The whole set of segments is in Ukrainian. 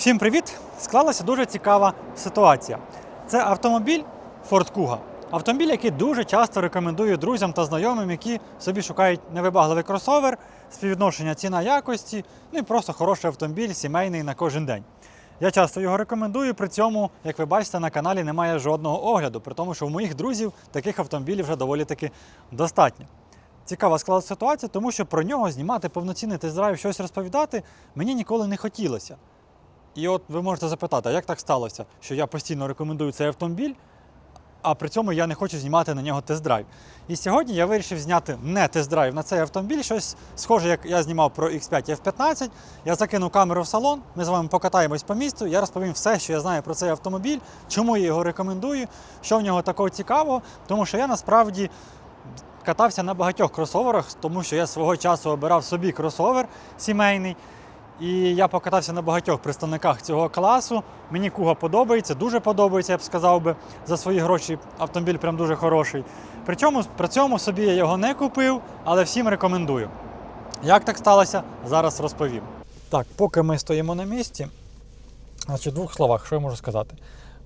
Всім привіт! Склалася дуже цікава ситуація. Це автомобіль Ford Kuga. Автомобіль, який дуже часто рекомендую друзям та знайомим, які собі шукають невибагливий кросовер, співвідношення ціна якості, ну і просто хороший автомобіль, сімейний на кожен день. Я часто його рекомендую, при цьому, як ви бачите, на каналі немає жодного огляду, при тому, що в моїх друзів таких автомобілів вже доволі таки достатньо. Цікава склалася ситуація, тому що про нього знімати повноцінний тест-драйв, щось розповідати мені ніколи не хотілося. І от ви можете запитати, а як так сталося, що я постійно рекомендую цей автомобіль, а при цьому я не хочу знімати на нього тест-драйв. І сьогодні я вирішив зняти не тест-драйв на цей автомобіль, щось схоже, як я знімав про X5 F15. Я закину камеру в салон, ми з вами покатаємось по місту, я розповім все, що я знаю про цей автомобіль, чому я його рекомендую, що в нього такого цікавого, тому що я насправді катався на багатьох кросоверах, тому що я свого часу обирав собі кросовер сімейний. І я покатався на багатьох представниках цього класу. Мені Куга подобається, дуже подобається, я б сказав би. За свої гроші автомобіль прям дуже хороший. Причому при цьому собі я його не купив, але всім рекомендую. Як так сталося, зараз розповім. Так, поки ми стоїмо на місці, значить, в двох словах, що я можу сказати?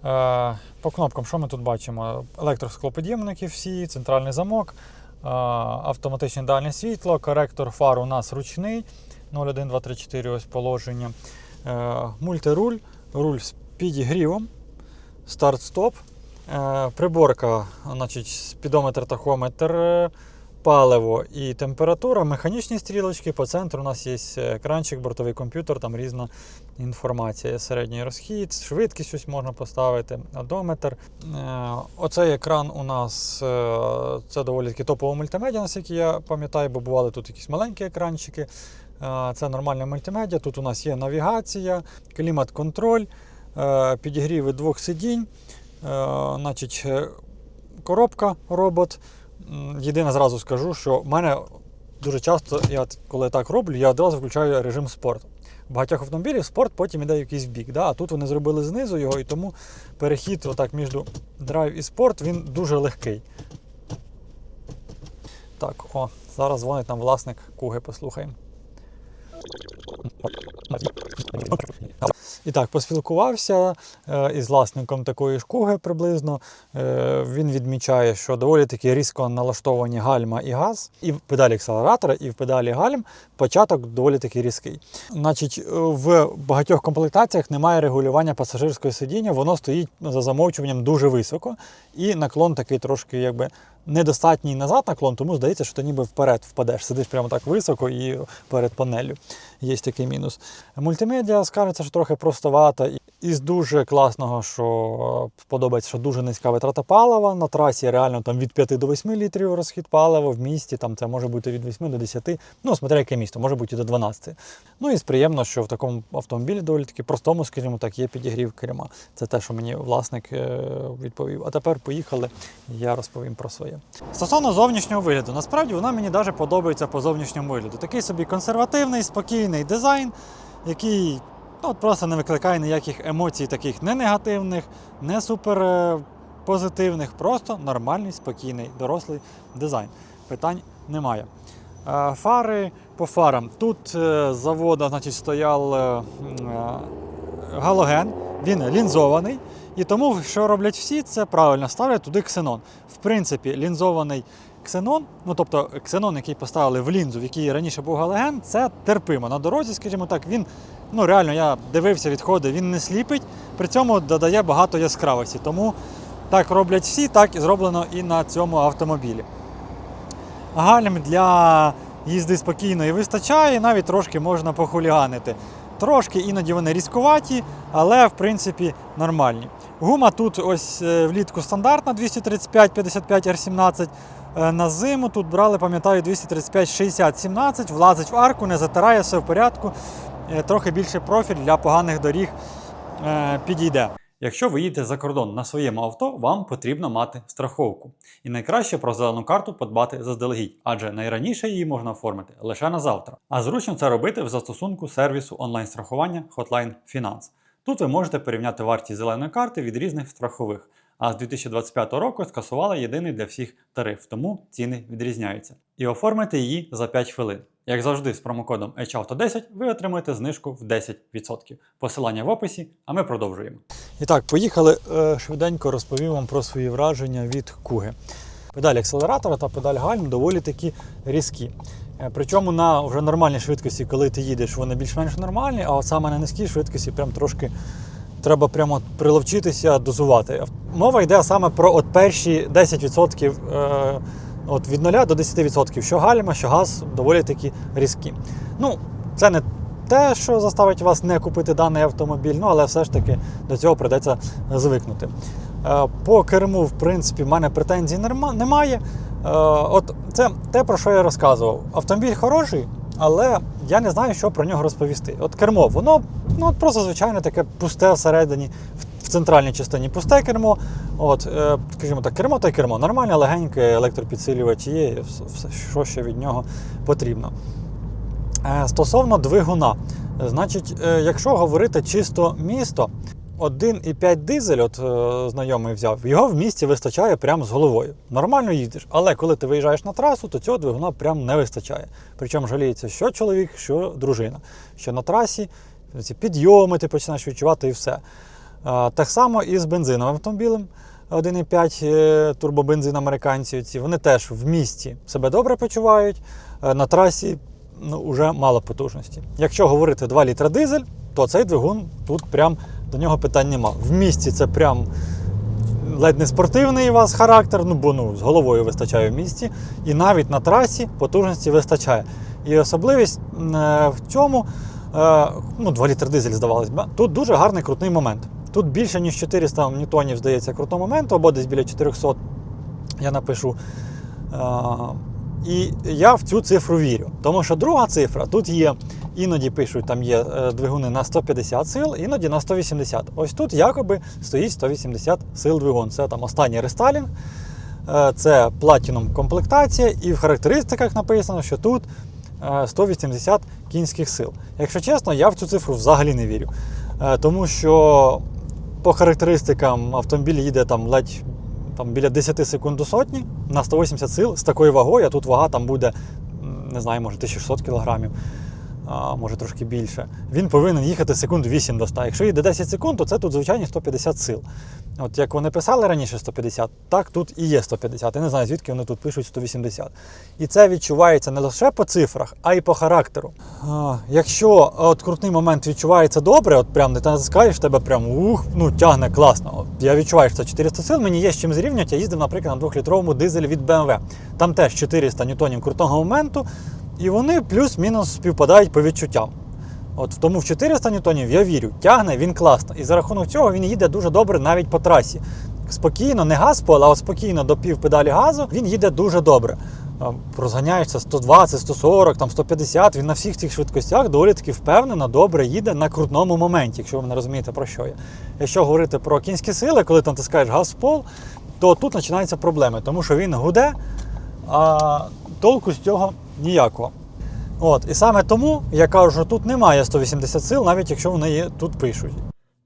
Е, по кнопкам, що ми тут бачимо? Електросклоподємники всі, центральний замок, е, автоматичне дальнє світло, коректор фар у нас ручний. 0, 1, 2, 3, 4 ось положення. Е, мультируль, руль з підігрівом, старт-стоп, е, приборка, значить, спідометр, тахометр, е, паливо і температура, механічні стрілочки. По центру у нас є екранчик, бортовий комп'ютер, там різна інформація. Середній розхід, швидкість ось можна поставити, одометр. Оцей екран у нас це доволі таки топова мультимедіа, наскільки я пам'ятаю, бо бували тут якісь маленькі екранчики. Е, Це нормальне мультимедіа. Тут у нас є навігація, клімат-контроль, е, підігріви двох сидінь, е, значить, коробка робот. Єдине зразу скажу, що в мене дуже часто, я коли так роблю, я одразу включаю режим спорт. В багатьох автомобілів спорт потім іде якийсь бік. Да? А тут вони зробили знизу його, і тому перехід отак між драйв і спорт він дуже легкий. Так, о, зараз дзвонить нам власник Куги, послухаємо. І так, поспілкувався е, із власником такої ж куги приблизно. Е, він відмічає, що доволі таки різко налаштовані гальма і газ, і в педалі акселератора, і в педалі гальм початок доволі таки різкий. Значить, е, в багатьох комплектаціях немає регулювання пасажирського сидіння, воно стоїть за замовчуванням дуже високо, і наклон такий трошки якби недостатній назад наклон, тому здається, що ти ніби вперед впадеш. Сидиш прямо так високо і перед панелью. Є такий мінус. Мультимедіа скажеться, що трохи простовата. Із дуже класного, що е, подобається, що дуже низька витрата палива. На трасі реально там від 5 до 8 літрів розхід палива, в місті там це може бути від 8 до 10, ну, смотря яке місто, може бути і до 12. Ну і приємно, що в такому автомобілі доволі таки простому, скажімо так, є підігрів керма. Це те, що мені власник е, відповів. А тепер поїхали, я розповім про своє. Стосовно зовнішнього вигляду, насправді вона мені навіть подобається по зовнішньому вигляду. Такий собі консервативний, спокійний дизайн, який ну, просто не викликає ніяких емоцій, таких не негативних, не супер е, позитивних, просто нормальний, спокійний, дорослий дизайн. Питань немає. Е, Фари по фарам. Тут е, з заводу значить, стояв галоген, він лінзований. І тому, що роблять всі, це правильно ставлять туди ксенон. В принципі, лінзований ксенон, ну тобто ксенон, який поставили в лінзу, в якій раніше був галоген, це терпимо. На дорозі, скажімо так, він ну реально я дивився відходи, він не сліпить, при цьому додає багато яскравості. Тому так роблять всі, так і зроблено і на цьому автомобілі. Гальм для їзди спокійної вистачає, навіть трошки можна похуліганити. Трошки іноді вони різкуваті, але в принципі нормальні. Гума тут ось е, влітку стандартна 235-55 R17. Е, На зиму тут брали, пам'ятаю, 235-60-17, влазить в арку, не затирає, все в порядку. Е, Трохи більше профіль для поганих доріг підійде. Якщо ви їдете за кордон на своєму авто, вам потрібно мати страховку. І найкраще про зелену карту подбати заздалегідь, адже найраніше її можна оформити лише на завтра. А зручно це робити в застосунку сервісу онлайн-страхування Hotline Finance. Тут ви можете порівняти вартість зеленої карти від різних страхових. А з 2025 року скасували єдиний для всіх тариф, тому ціни відрізняються. І оформити її за 5 хвилин. Як завжди, з промокодом HAUTO10 ви отримаєте знижку в 10%. Посилання в описі, а ми продовжуємо. І так, поїхали Е, швиденько розповім вам про свої враження від куги. Педаль акселератора та педаль гальм доволі такі різкі. Е, Причому на вже нормальній швидкості, коли ти їдеш, вони більш-менш нормальні, а от саме на низькій швидкості прям трошки треба прямо приловчитися дозувати. Мова йде саме про от перші 10%. От від 0 до 10%, що гальма, що газ доволі такі різкі. Ну, це не те, що заставить вас не купити даний автомобіль, ну але все ж таки до цього придеться звикнути. Е, По керму, в принципі, в мене претензій немає. Е, От це те, про що я розказував. Автомобіль хороший, але я не знаю, що про нього розповісти. От кермо, воно ну, от просто звичайне таке пусте всередині, в- центральній частині пусте кермо. От, е, скажімо так, кермо та кермо. Нормальне, легеньке, електропідсилювач є, все, що ще від нього потрібно. Е, Стосовно двигуна, значить, е, якщо говорити чисто місто, 1,5 дизель, от е, знайомий взяв, його в місті вистачає прямо з головою. Нормально їздиш, але коли ти виїжджаєш на трасу, то цього двигуна прям не вистачає. Причому жаліється що чоловік, що дружина. Що на трасі ці підйоми ти починаєш відчувати і все. Так само і з бензиновим автомобілем. 1,5 е, турбобензин американці. Ці, вони теж в місті себе добре почувають. е, На трасі ну, вже мало потужності. Якщо говорити 2 літра дизель, то цей двигун тут прям до нього питань нема. В місті це прям ледь не спортивний у вас характер, ну бо ну, з головою вистачає в місті. І навіть на трасі потужності вистачає. І особливість е, в цьому, е, ну, 2 літр дизель, здавалось би, тут дуже гарний крутний момент. Тут більше, ніж 400 ньютонів, здається, крутого моменту, або десь біля 400, я напишу. Е, І я в цю цифру вірю. Тому що друга цифра тут є, іноді пишуть, там є е, двигуни на 150 сил, іноді на 180. Ось тут якоби стоїть 180 сил двигун. Це там останній рестайлінг, е, це платіном комплектація, і в характеристиках написано, що тут е, 180 кінських сил. Якщо чесно, я в цю цифру взагалі не вірю. Тому що по характеристикам автомобіль їде там ледь там, біля 10 секунд до сотні на 180 сил з такою вагою, а тут вага там буде, не знаю, може 1600 кілограмів, а може трошки більше. Він повинен їхати секунд 8 до 100. Якщо їде 10 секунд, то це тут звичайні 150 сил. От як вони писали раніше 150, так тут і є 150. Я не знаю, звідки вони тут пишуть 180. І це відчувається не лише по цифрах, а й по характеру. А, якщо от крутний момент відчувається добре, от прям не ти натискаєш, тебе прям ух, ну тягне класно. От я відчуваю, що це 400 сил, мені є з чим зрівняти. Я їздив, наприклад, на 2-літровому дизелі від BMW. Там теж 400 ньютонів крутого моменту, і вони плюс-мінус співпадають по відчуттям. От в тому в 400 ньютонів я вірю, тягне він класно. І за рахунок цього він їде дуже добре навіть по трасі. Спокійно, не газ пол, а спокійно до пів педалі газу він їде дуже добре. Розганяється 120, 140, там 150. Він на всіх цих швидкостях доволі таки впевнено, добре їде на крутному моменті, якщо ви не розумієте про що я. Якщо говорити про кінські сили, коли ти натискаєш газ в пол, то тут починаються проблеми, тому що він гуде, а толку з цього ніякого. От, і саме тому я кажу, що тут немає 180 сил, навіть якщо вони є, тут пишуть.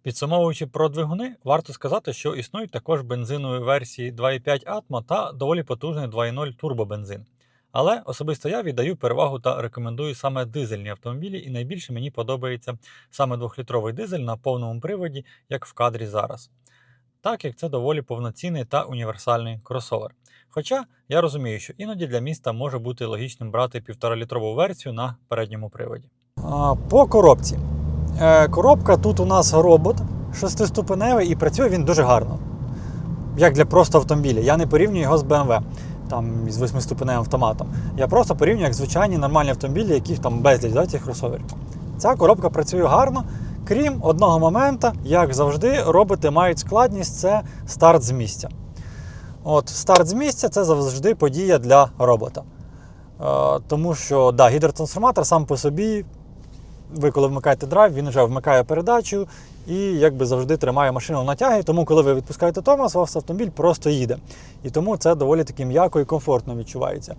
Підсумовуючи про двигуни, варто сказати, що існують також бензинові версії 2,5 Atmo та доволі потужний 2,0 турбобензин. Але особисто я віддаю перевагу та рекомендую саме дизельні автомобілі, і найбільше мені подобається саме 2-літровий дизель на повному приводі, як в кадрі зараз. Так як це доволі повноцінний та універсальний кросовер. Хоча я розумію, що іноді для міста може бути логічним брати 1,5-літрову версію на передньому приводі. По коробці. Е, Коробка тут у нас робот шестиступеневий і працює він дуже гарно. Як для просто автомобіля. Я не порівнюю його з BMW, там з восьмиступеневим автоматом. Я просто порівнюю як звичайні нормальні автомобілі, яких там безліч да, цих кросоверів. Ця коробка працює гарно, крім одного моменту, як завжди, роботи мають складність це старт з місця. От, старт з місця це завжди подія для робота. Е, тому що да, гідротрансформатор сам по собі ви коли вмикаєте драйв, він вже вмикає передачу і якби завжди тримає машину на тягі. Тому, коли ви відпускаєте тормоз, у вас автомобіль просто їде. І тому це доволі таки м'яко і комфортно відчувається.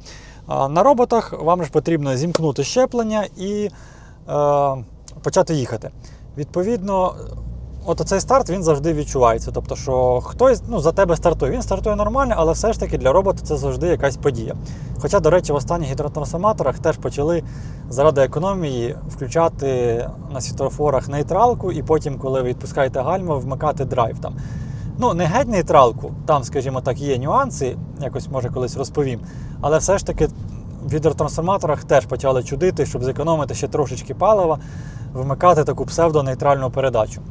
А на роботах вам ж потрібно зімкнути щеплення і е, почати їхати. Відповідно, от цей старт він завжди відчувається. Тобто, що хтось ну, за тебе стартує. Він стартує нормально, але все ж таки для робота це завжди якась подія. Хоча, до речі, в останніх гідротрансформаторах теж почали заради економії включати на світлофорах нейтралку, і потім, коли ви відпускаєте гальму, вмикати драйв там. Ну, не геть нейтралку, там, скажімо так, є нюанси, якось може колись розповім. Але все ж таки в гідротрансформаторах теж почали чудити, щоб зекономити ще трошечки палива, вмикати таку псевдонейтральну передачу.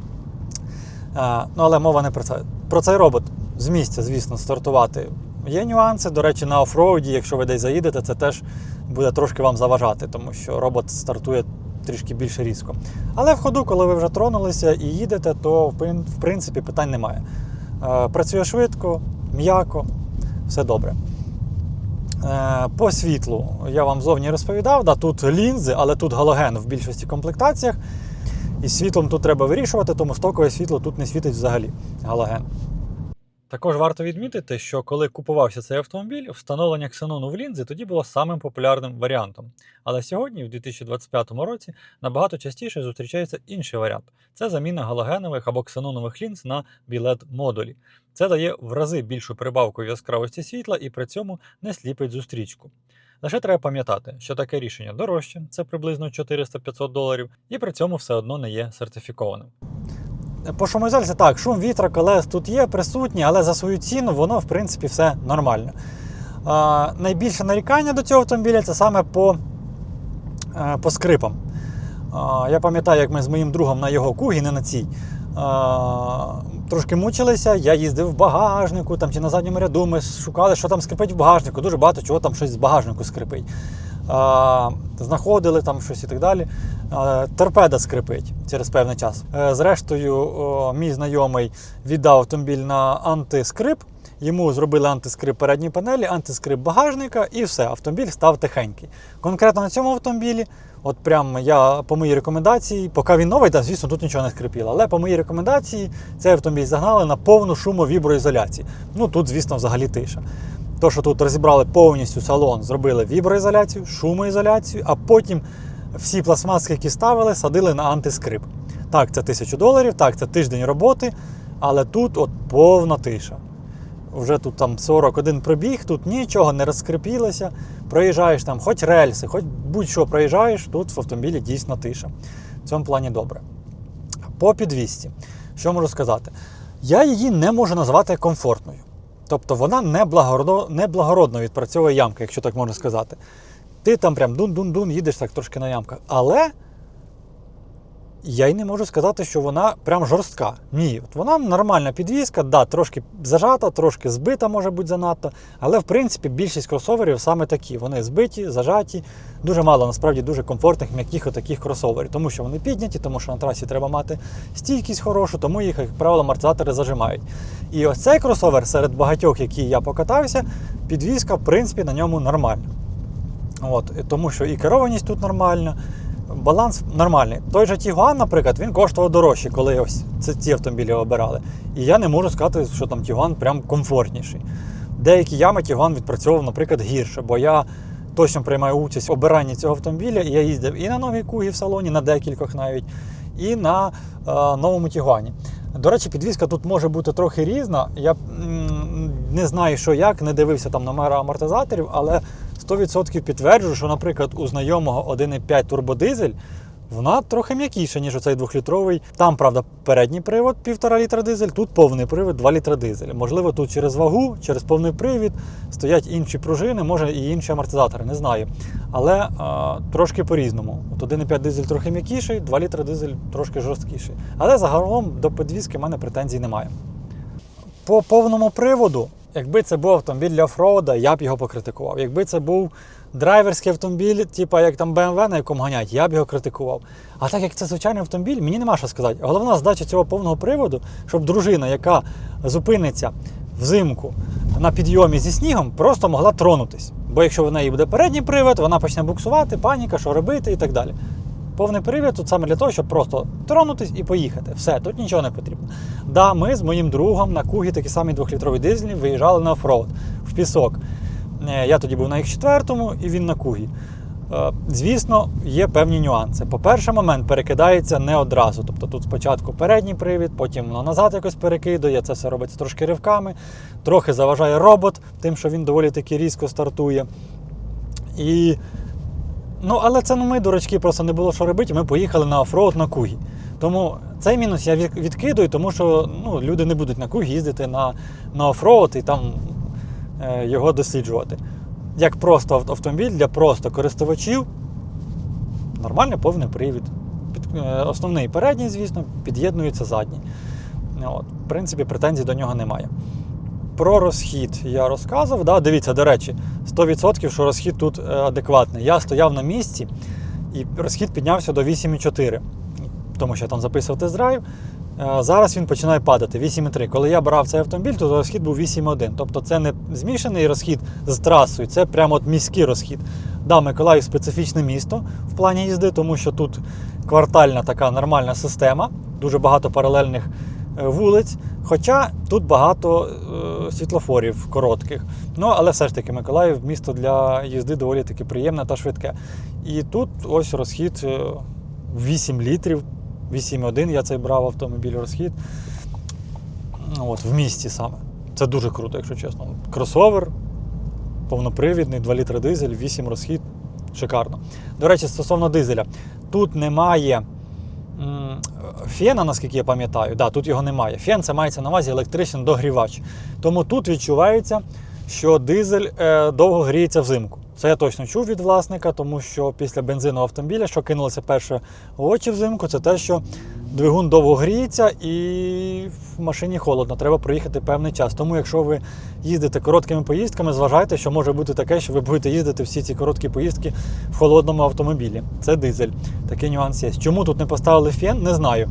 А, ну, але мова не про це. Про цей робот з місця, звісно, стартувати. Є нюанси. До речі, на офроуді, якщо ви десь заїдете, це теж буде трошки вам заважати, тому що робот стартує трішки більше різко. Але в ходу, коли ви вже тронулися і їдете, то в принципі питань немає. Е, Працює швидко, м'яко, все добре. Е, По світлу я вам зовні розповідав, да, тут лінзи, але тут галоген в більшості комплектаціях. І світлом тут треба вирішувати, тому стокове світло тут не світить взагалі галоген. Також варто відмітити, що коли купувався цей автомобіль, встановлення ксенону в лінзи тоді було самим популярним варіантом. Але сьогодні, в 2025 році, набагато частіше зустрічається інший варіант це заміна галогенових або ксенонових лінз на білет модулі. Це дає в рази більшу прибавку яскравості світла і при цьому не сліпить зустрічку. Лише треба пам'ятати, що таке рішення дорожче, це приблизно 400-500 доларів, і при цьому все одно не є сертифікованим. По шумоізоляції так, шум вітра, колес тут є присутній, але за свою ціну воно в принципі все нормально. А, найбільше нарікання до цього автомобіля це саме по, е, по скрипам. А, я пам'ятаю, як ми з моїм другом на його кугі, не на цій. А, трошки мучилися, я їздив в багажнику там, чи на задньому ряду. Ми шукали, що там скрипить в багажнику. Дуже багато чого там щось з багажнику скрипить. Знаходили там щось і так далі. Торпеда скрипить через певний час. Е, Зрештою, мій знайомий віддав автомобіль на антискрип. Йому зробили антискрип передньої панелі, антискрип багажника, і все, автомобіль став тихенький. Конкретно на цьому автомобілі, от прям я по моїй рекомендації, поки він новий, там, звісно, тут нічого не скрипіло, але по моїй рекомендації цей автомобіль загнали на повну шумовіброізоляцію. Ну тут, звісно, взагалі тиша. То, що тут розібрали повністю салон, зробили віброізоляцію, шумоізоляцію, а потім всі пластмаски, які ставили, садили на антискрип. Так, це тисячу доларів, так, це тиждень роботи, але тут от повна тиша. Вже тут там 41 пробіг, тут нічого не розскрипілося. Проїжджаєш там хоч рельси, хоч будь-що проїжджаєш, тут в автомобілі дійсно тиша. В цьому плані добре. По підвісці, що можу сказати? Я її не можу назвати комфортною. Тобто вона не благородно, не відпрацьовує ямка, якщо так можна сказати. Ти там прям дун-дун-дун, їдеш так трошки на ямках. Але я й не можу сказати, що вона прям жорстка. Ні, от вона нормальна підвізка, да, трошки зажата, трошки збита, може бути занадто. Але в принципі більшість кросоверів саме такі. Вони збиті, зажаті. Дуже мало насправді дуже комфортних м'яких отаких кросоверів, тому що вони підняті, тому що на трасі треба мати стійкість хорошу, тому їх, як правило, амортизатори зажимають. І ось цей кросовер серед багатьох, які я покатався, підвізка, в принципі, на ньому нормальна. От, тому що і керованість тут нормальна, баланс нормальний. Той же Тігуан, наприклад, він коштував дорожче, коли ось ці, автомобілі обирали. І я не можу сказати, що там Тігуан прям комфортніший. Деякі ями Тігуан відпрацьовував, наприклад, гірше, бо я точно приймаю участь в обиранні цього автомобіля, і я їздив і на новій кугі в салоні, на декількох навіть, і на е, новому Тігуані. До речі, підвізка тут може бути трохи різна. Я м, не знаю, що як, не дивився там номера амортизаторів, але 100% підтверджую, що, наприклад, у знайомого 1,5 турбодизель вона трохи м'якіша, ніж оцей двохлітровий. Там, правда, передній привод 1,5 літра дизель, тут повний привід 2 літра дизель. Можливо, тут через вагу, через повний привід стоять інші пружини, може і інші амортизатори, не знаю. Але а, трошки по-різному. От 1,5 дизель трохи м'якіший, 2 літра дизель трошки жорсткіший. Але загалом до підвізки в мене претензій немає. По повному приводу, якби це був автомобіль для офроуда, я б його покритикував. Якби це був драйверський автомобіль, типу як там BMW, на якому ганять, я б його критикував. А так як це звичайний автомобіль, мені нема що сказати. Головна задача цього повного приводу, щоб дружина, яка зупиниться взимку на підйомі зі снігом, просто могла тронутись. Бо якщо в неї буде передній привід, вона почне буксувати, паніка, що робити і так далі. Повний привід тут саме для того, щоб просто тронутись і поїхати. Все, тут нічого не потрібно. Да, ми з моїм другом на кугі такі самі двохлітрові дизельні виїжджали на офроуд в пісок. Е, Я тоді був на їх четвертому і він на кугі. Е, Звісно, є певні нюанси. По-перше, момент перекидається не одразу. Тобто тут спочатку передній привід, потім воно назад якось перекидує. Це все робиться трошки ривками. Трохи заважає робот, тим, що він доволі таки різко стартує. І... Ну, але це ну, ми, дурачки, просто не було що робити. Ми поїхали на офроуд на Кугі. Тому цей мінус я відкидую, тому що ну, люди не будуть на Кугі їздити на, на офроуд і там е, його досліджувати. Як просто автомобіль для просто користувачів, нормальний повний привід. Під, е, основний передній, звісно, під'єднується задній. От, в принципі, претензій до нього немає. Про розхід я розказував. Да? Дивіться, до речі, 100% що розхід тут е, адекватний. Я стояв на місці і розхід піднявся до 8,4, тому що я там записував тест-драйв. Е, Зараз він починає падати 8,3. Коли я брав цей автомобіль, то розхід був 8,1. Тобто це не змішаний розхід з трасою, це прямо от міський розхід. Да, Миколаїв специфічне місто в плані їзди, тому що тут квартальна така нормальна система, дуже багато паралельних вулиць. Хоча тут багато е, світлофорів коротких. Ну, але все ж таки Миколаїв місто для їзди доволі таки приємне та швидке. І тут ось розхід е, 8 літрів, 8,1 я цей брав автомобіль розхід. От, в місті саме. Це дуже круто, якщо чесно. Кросовер, повнопривідний, 2 літри дизель, 8 розхід. Шикарно. До речі, стосовно дизеля, тут немає фена, наскільки я пам'ятаю. Да, тут його немає. Фен це мається на увазі електричний догрівач. Тому тут відчувається, що дизель е, довго гріється взимку. Це я точно чув від власника, тому що після бензину автомобіля, що кинулося перше очі взимку, це те, що двигун довго гріється і в машині холодно, треба проїхати певний час. Тому, якщо ви їздите короткими поїздками, зважайте, що може бути таке, що ви будете їздити всі ці короткі поїздки в холодному автомобілі. Це дизель. Такий нюанс є. Чому тут не поставили фен, не знаю.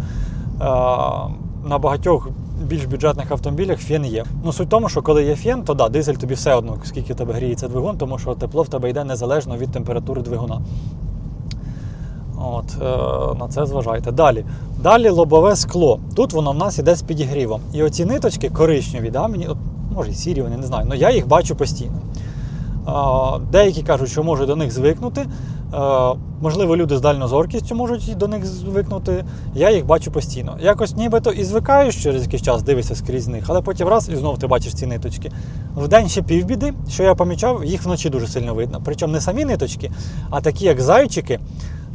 На багатьох більш бюджетних автомобілях фен є. Ну, суть в тому, що коли є фен, то да, дизель тобі все одно, скільки тебе гріється двигун, тому що тепло в тебе йде незалежно від температури двигуна. От, е, на це зважайте. Далі. Далі лобове скло. Тут воно в нас іде з підігрівом. І оці ниточки коричневі, да, мені, от, може і сірі, вони не знаю, але я їх бачу постійно. Деякі кажуть, що можуть до них звикнути. Можливо, люди з дальнозоркістю можуть до них звикнути. Я їх бачу постійно. Якось нібито і звикаєш через якийсь час, дивишся скрізь них, але потім раз і знову ти бачиш ці ниточки. Вдень ще півбіди, що я помічав, їх вночі дуже сильно видно. Причому не самі ниточки, а такі, як зайчики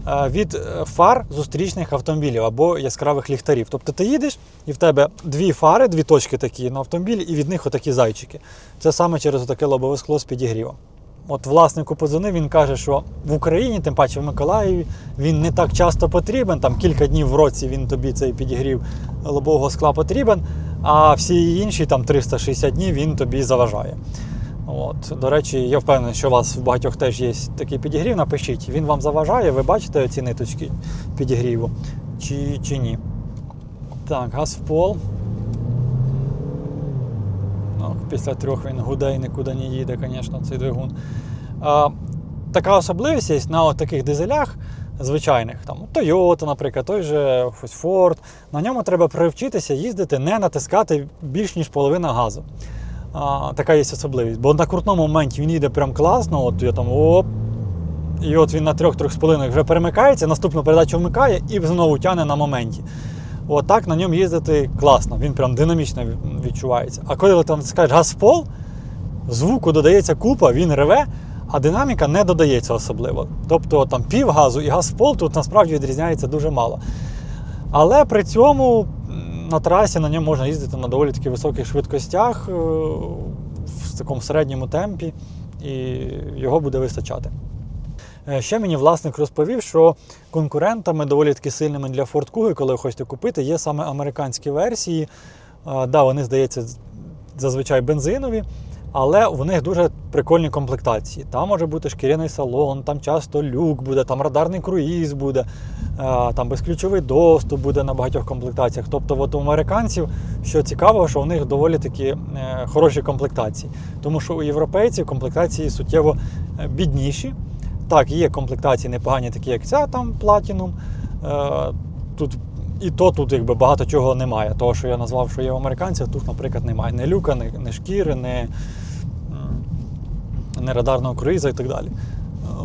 від е, фар зустрічних автомобілів або яскравих ліхтарів. Тобто ти їдеш, і в тебе дві фари, дві точки такі на автомобілі, і від них отакі зайчики. Це саме через таке лобове скло з підігрівом. От власнику подзвонив, він каже, що в Україні, тим паче в Миколаєві, він не так часто потрібен. Там кілька днів в році він тобі цей підігрів лобового скла потрібен, а всі інші там 360 днів він тобі заважає. От, до речі, я впевнений, що у вас в багатьох теж є такий підігрів. Напишіть, він вам заважає, ви бачите ці ниточки підігріву чи, чи ні. Так, газ в пол. Ну, після трьох він гуде і нікуди не їде, звісно, цей двигун. А, така особливість є на таких дизелях звичайних, там Toyota, наприклад, той же Ford. На ньому треба привчитися їздити, не натискати більш ніж половина газу. А, така є особливість. Бо на крутному моменті він їде прям класно, от я там оп. І от він на трьох-трьох з половиною вже перемикається, наступну передачу вмикає і знову тягне на моменті. От так на ньому їздити класно, він прям динамічно відчувається. А коли ти натискаєш газ в пол, звуку додається купа, він реве, а динаміка не додається особливо. Тобто там пів газу і газ в пол тут насправді відрізняється дуже мало. Але при цьому на трасі на ньому можна їздити на доволі таки високих швидкостях, е, в такому середньому темпі, і його буде вистачати. Е, Ще мені власник розповів, що конкурентами доволі таки сильними для Ford Kuga, коли ви хочете купити, є саме американські версії. Е, Да, вони, здається, зазвичай бензинові, але в них дуже прикольні комплектації. Там може бути шкіряний салон, там часто люк буде, там радарний круїз буде, е, там безключовий доступ буде на багатьох комплектаціях. Тобто, от у американців, що цікаво, що у них доволі таки е, хороші комплектації. Тому що у європейців комплектації суттєво е, бідніші. Так, є комплектації непогані, такі як ця там. Е, тут і то тут якби багато чого немає. Того, що я назвав, що є у американців, тут, наприклад, немає ні люка, ні, ні шкіри, м, ні радарного круїза і так далі.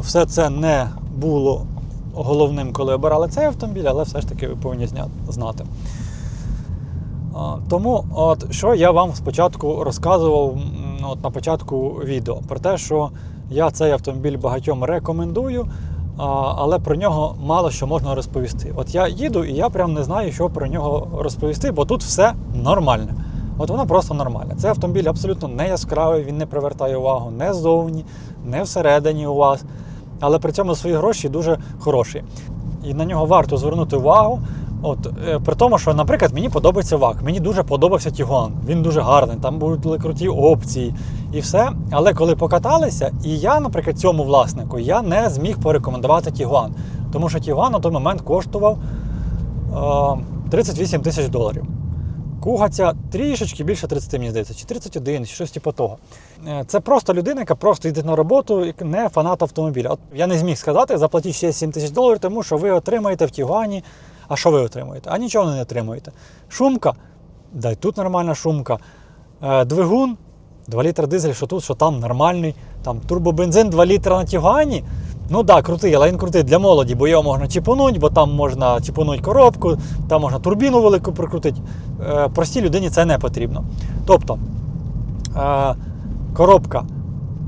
все це не було головним, коли обирали цей автомобіль, але все ж таки ви повинні знати. Тому, от що я вам спочатку розказував от на початку відео про те, що я цей автомобіль багатьом рекомендую, але про нього мало що можна розповісти. От я їду і я прям не знаю, що про нього розповісти, бо тут все нормальне. От воно просто нормальне. Цей автомобіль абсолютно не яскравий, він не привертає увагу не ззовні, не всередині у вас. Але при цьому свої гроші дуже хороші. І на нього варто звернути увагу. От, е, при тому, що, наприклад, мені подобається ВАК, мені дуже подобався Тігуан. Він дуже гарний, там були круті опції і все. Але коли покаталися, і я, наприклад, цьому власнику я не зміг порекомендувати Тігуан. Тому що Тігуан на той момент коштував е, 38 тисяч доларів. Куга ця трішечки більше 30, мені здається, чи 31, чи щось типу того. Е, Це просто людина, яка просто йде на роботу, не фанат автомобіля. От я не зміг сказати, заплатіть ще 7 тисяч доларів, тому що ви отримаєте в Тігуані. А що ви отримуєте? А нічого не отримуєте. Шумка, да й тут нормальна шумка. Е, Двигун, 2 літра дизель, що тут, що там нормальний. Там турбобензин 2 літра на Тігуані. Ну так, да, крутий, але він крутий для молоді, бо його можна чіпунуть, бо там можна чіпунуть коробку, там можна турбіну велику прикрутити. Е, простій людині це не потрібно. Тобто е, коробка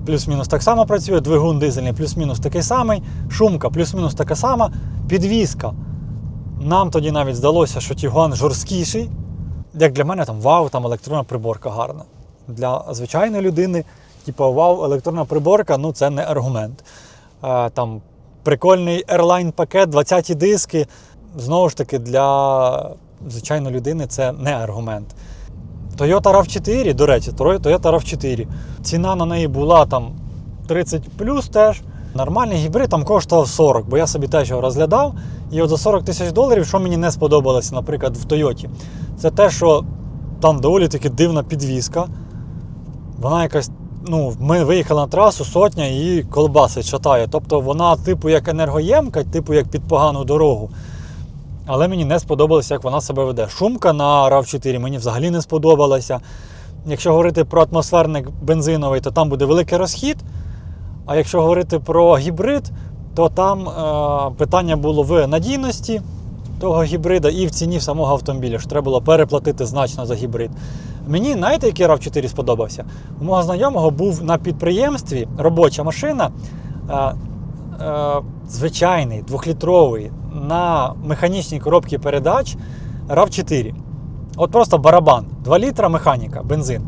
плюс-мінус так само працює, двигун дизельний плюс-мінус такий самий, шумка плюс-мінус така сама, підвізка. Нам тоді навіть здалося, що Тігуан жорсткіший. Як для мене, там вау, там електронна приборка гарна. Для звичайної людини, типу, вау, електронна приборка ну це не аргумент. Е, там прикольний Airline пакет, 20 диски. Знову ж таки, для звичайної людини це не аргумент. Toyota RAV4, до речі, Toyota RAV4. Ціна на неї була там 30 плюс теж. Нормальний гібрид там коштував 40, бо я собі теж його розглядав. І от за 40 тисяч доларів, що мені не сподобалося, наприклад, в Тойоті, це те, що там доволі таки дивна підвізка. Вона якась. Ну, ми виїхали на трасу, сотня і колбасить, шатає. Тобто вона, типу, як енергоємка, типу як під погану дорогу. Але мені не сподобалося, як вона себе веде. Шумка на RAV4 мені взагалі не сподобалася. Якщо говорити про атмосферник бензиновий, то там буде великий розхід. А якщо говорити про гібрид, то там е, питання було в надійності того гібрида і в ціні самого автомобіля, що треба було переплатити значно за гібрид. Мені, знаєте, який RAV4 сподобався? У мого знайомого був на підприємстві робоча машина. Е, е, звичайний, двохлітровий на механічній коробці передач RAV4. От просто барабан, 2 літра механіка, бензин.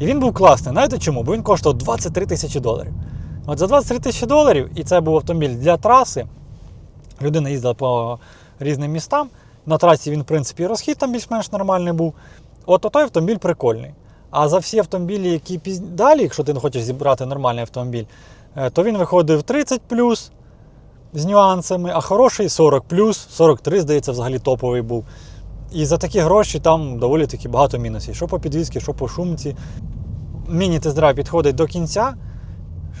І він був класний. Знаєте чому? Бо він коштував 23 тисячі доларів. От за 23 тисячі доларів, і це був автомобіль для траси. Людина їздила по різним містам. На трасі він, в принципі, розхід там більш-менш нормальний був. От той автомобіль прикольний. А за всі автомобілі, які піз... далі, якщо ти не хочеш зібрати нормальний автомобіль, е, то він виходив 30 з нюансами, а хороший 40 43, здається, взагалі топовий був. І за такі гроші там доволі таки багато мінусів. Що по підвізці, що по шумці. Міні-тест-драйв підходить до кінця.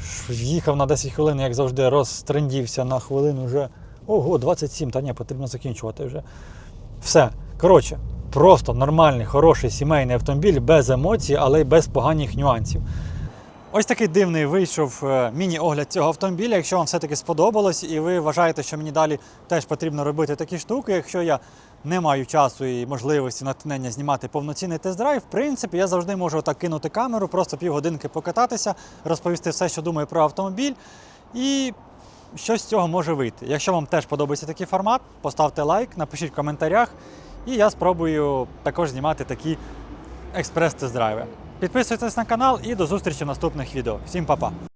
Ш- Їхав на 10 хвилин, як завжди, розтрендівся на хвилину вже. Ого, 27, та ні, потрібно закінчувати вже. Все. Коротше, просто нормальний, хороший сімейний автомобіль без емоцій, але й без поганих нюансів. Ось такий дивний вийшов е, міні-огляд цього автомобіля. Якщо вам все-таки сподобалось, і ви вважаєте, що мені далі теж потрібно робити такі штуки, якщо я не маю часу і можливості натхнення знімати повноцінний тест-драйв, в принципі, я завжди можу так кинути камеру, просто півгодинки покататися, розповісти все, що думаю про автомобіль. І щось з цього може вийти. Якщо вам теж подобається такий формат, поставте лайк, напишіть в коментарях, і я спробую також знімати такі експрес-тест-драйви. Підписуйтесь на канал і до зустрічі в наступних відео. Всім па-па!